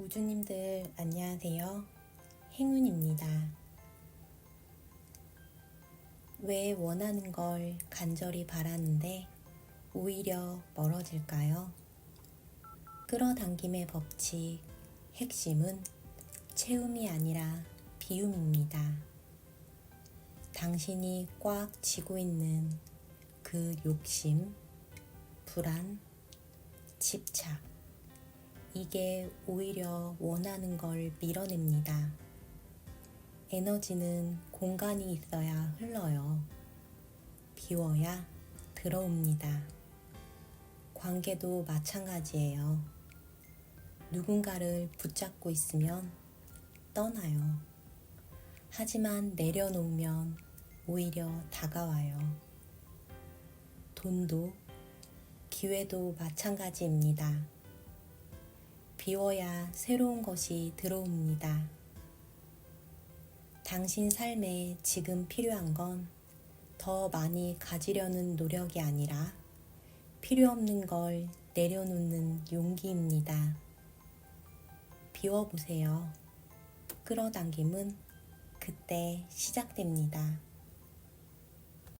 우주님들 안녕하세요. 행운입니다. 왜 원하는 걸 간절히 바라는데 오히려 멀어질까요? 끌어당김의 법칙, 핵심은 채움이 아니라 비움입니다. 당신이 꽉 쥐고 있는 그 욕심, 불안, 집착, 이게 오히려 원하는 걸 밀어냅니다. 에너지는 공간이 있어야 흘러요. 비워야 들어옵니다. 관계도 마찬가지예요. 누군가를 붙잡고 있으면 떠나요. 하지만 내려놓으면 오히려 다가와요. 돈도 기회도 마찬가지입니다. 비워야 새로운 것이 들어옵니다. 당신 삶에 지금 필요한 건 더 많이 가지려는 노력이 아니라 필요 없는 걸 내려놓는 용기입니다. 비워보세요. 끌어당김은 그때 시작됩니다.